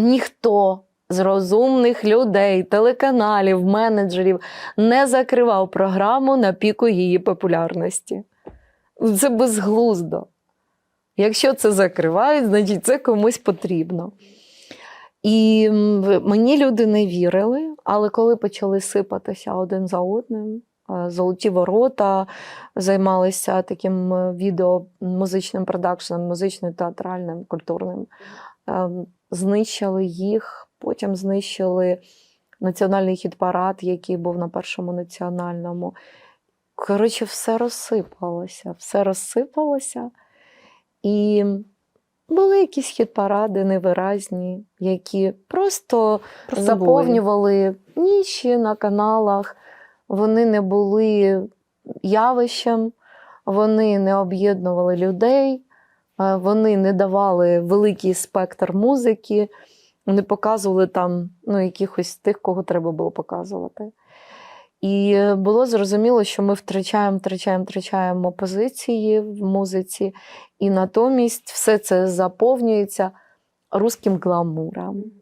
ніхто з розумних людей, телеканалів, менеджерів не закривав програму на піку її популярності. Це безглуздо. Якщо це закривають, значить це комусь потрібно. І мені люди не вірили, але коли почали сипатися один за одним, золоті ворота займалися таким е, відео музичним продакшеном, музичним, театральним, культурним. Е, Знищили їх, потім знищили національний хіт-парад, який був на першому національному. Коротше, все розсипалося, все розсипалося. І були якісь хіт-паради невиразні, які просто, Просто заповнювали ніші на каналах. Вони не були явищем, вони не об'єднували людей, е, вони не давали великий спектр музики, не показували там ну, якихось тих, кого треба було показувати. І було зрозуміло, що ми втрачаємо, втрачаємо, втрачаємо позиції в музиці, і натомість все це заповнюється руським гламуром.